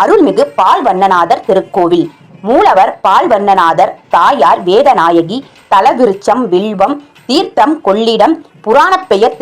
அருள்மிகு பால்வண்ணநாதர் திருக்கோவில். மூலவர் பால்வண்ணநாதர் தாயார் வேதநாயகி தலவிருச்சம் வில்வம் தீர்த்தம் கொள்ளிடம் புராணப் பெயர்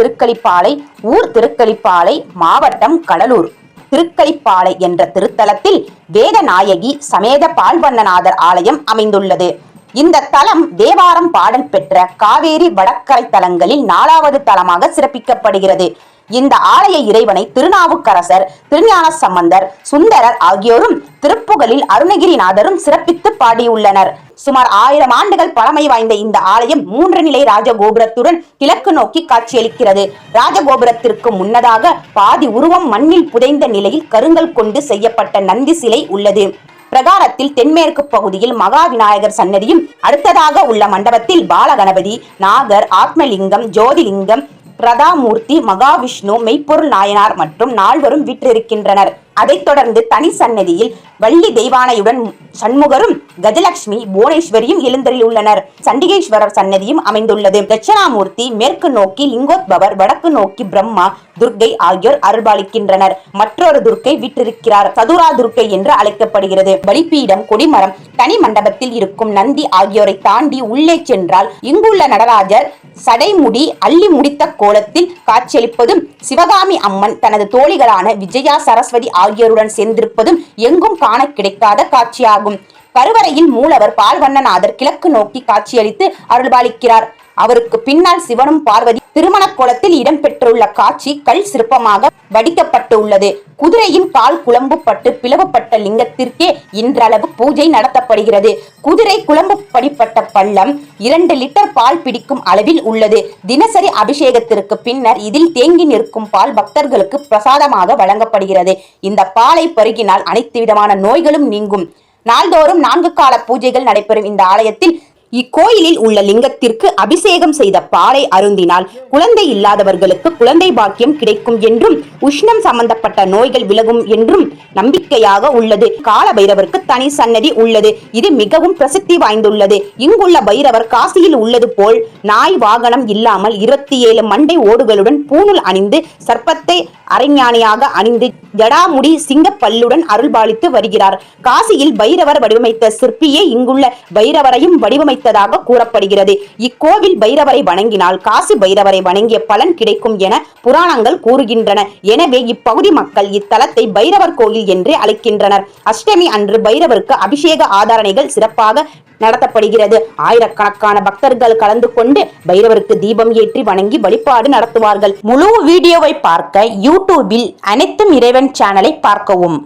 ஊர் திருக்கலிப்பாலை மாவட்டம் கடலூர். திருக்கலிப்பாலை என்ற திருத்தலத்தில் வேதநாயகி சமேத பால்வண்ணநாதர் ஆலயம் அமைந்துள்ளது. இந்த தலம் தேவாரம் பாடல் பெற்ற காவேரி வடக்கரை தலங்களில் நாலாவது தலமாக சிறப்பிக்கப்படுகிறது. இந்த ஆலய இறைவனை திருநாவுக்கரசர் திருஞான சம்பந்தர் சுந்தரர் ஆகியோரும் திருப்புகழில் அருணகிரிநாதரும் சிறப்பித்து பாடியுள்ளனர். சுமார் ஆயிரம் ஆண்டுகள் பழமை வாய்ந்த இந்த ஆலயம் மூன்று நிலை ராஜகோபுரத்துடன் கிழக்கு நோக்கி காட்சியளிக்கிறது. ராஜகோபுரத்திற்கு முன்னதாக பாதி உருவம் மண்ணில் புதைந்த நிலையில் கருங்கல் கொண்டு செய்யப்பட்ட நந்தி சிலை உள்ளது. பிரகாரத்தில் தென்மேற்கு பகுதியில் மகா விநாயகர் சன்னதியும் அடுத்ததாக உள்ள மண்டபத்தில் பாலகணபதி நாகர் ஆத்மலிங்கம் ஜோதிலிங்கம் பிரதாமூர்த்தி மகாவிஷ்ணு மெய்ப்பொருள் நாயனார் மற்றும் நால்வரும் வீற்றிருக்கின்றனர். அதைத் தொடர்ந்து தனி சன்னதியில் வள்ளி தெய்வானையுடன் சண்முகரும் கஜலட்சுமி புவனேஸ்வரியும் எழுந்தரில் உள்ளனர். சண்டிகேஸ்வரர் சன்னதியும் அமைந்துள்ளது. தட்சிணாமூர்த்தி மேற்கு நோக்கி லிங்கோத்பவர் வடக்கு நோக்கி பிரம்மா துர்க்கை ஆகியோர் அருள்பாலிக்கின்றனர். மற்றொரு துர்க்கை விற்றிருக்கிறார். சதுரா துர்க்கை என்று அழைக்கப்படுகிறது. பலிப்பீடம் கொடிமரம் தனி மண்டபத்தில் இருக்கும் நந்தி ஆகியோரை தாண்டி உள்ளே சென்றால் இங்குள்ள நடராஜர் சடைமுடி அள்ளி முடித்த கோலத்தில் காட்சியளிப்பதும் சிவகாமி அம்மன் தனது தோழிகளான விஜயா சரஸ்வதி ஆகியோருடன் சேர்ந்திருப்பதும் எங்கும் காண கிடைக்காத காட்சியாகும். கருவறையில் மூலவர் பால்வண்ணநாதர் கிழக்கு நோக்கி காட்சியளித்து அருள்பாலிக்கிறார். அவருக்கு பின்னால் சிவனும் பார்வதி திருமண குளத்தில் இடம்பெற்றுள்ள காட்சி கல் சிற்பமாக வடிக்கப்பட்டுள்ளது. குதிரையின் கால் குழம்புப்பட்டு பிளவுப்பட்ட லிங்கத்திற்கே இன்றளவு பூஜை நடத்தப்படுகிறது. குதிரை குழம்புப்படிப்பட்ட பள்ளம் இரண்டு லிட்டர் பால் பிடிக்கும் அளவில் உள்ளது. தினசரி அபிஷேகத்திற்கு பின்னர் இதில் தேங்கி நிற்கும் பால் பக்தர்களுக்கு பிரசாதமாக வழங்கப்படுகிறது. இந்த பாலை பருகினால் அனைத்து விதமான நோய்களும் நீங்கும். நாள்தோறும் நான்கு கால பூஜைகள் நடைபெறும் இந்த ஆலயத்தில் இக்கோயிலில் உள்ள லிங்கத்திற்கு அபிஷேகம் செய்த பாலை அருந்தினால் குழந்தை இல்லாதவர்களுக்கு குழந்தை பாக்கியம் கிடைக்கும் என்றும் உஷ்ணம் சம்பந்தப்பட்ட நோய்கள் விலகும் என்றும் நம்பிக்கையாக உள்ளது. கால பைரவருக்கு தனி சன்னதி உள்ளது. இது மிகவும் பிரசித்தி வாய்ந்துள்ளது. இங்குள்ள பைரவர் காசியில் உள்ளது போல் நாய் வாகனம் இல்லாமல் இருபத்தி ஏழு மண்டை ஓடுகளுடன் பூணூல் அணிந்து சர்ப்பத்தை அரைஞானியாக அணிந்து ஜடாமுடி சிங்கப்பல்லுடன் அருள்பாலித்து வருகிறார். காசியில் பைரவர் வடிவமைத்த சிற்பியே இங்குள்ள பைரவரையும் வடிவமைத்ததாக கூறப்படுகிறது. இக்கோவில் பைரவரை வணங்கினால் காசி பைரவரை வணங்கிய பலன் கிடைக்கும் என புராணங்கள் கூறுகின்றன. எனவே இப்பகுதி மக்கள் இத்தலத்தை பைரவர் கோயில் என்று அழைக்கின்றனர். அஷ்டமி அன்று பைரவருக்கு அபிஷேக ஆதாரணைகள் சிறப்பாக நடத்தப்படுகிறது. ஆயிரக்கணக்கான பக்தர்கள் கலந்து கொண்டு பைரவருக்கு தீபம் ஏற்றி வணங்கி வழிபாடு நடத்துவார்கள். முழு வீடியோவை பார்க்க யூடியூபில் அனைத்தும் இறைவன் சேனலை பார்க்கவும்.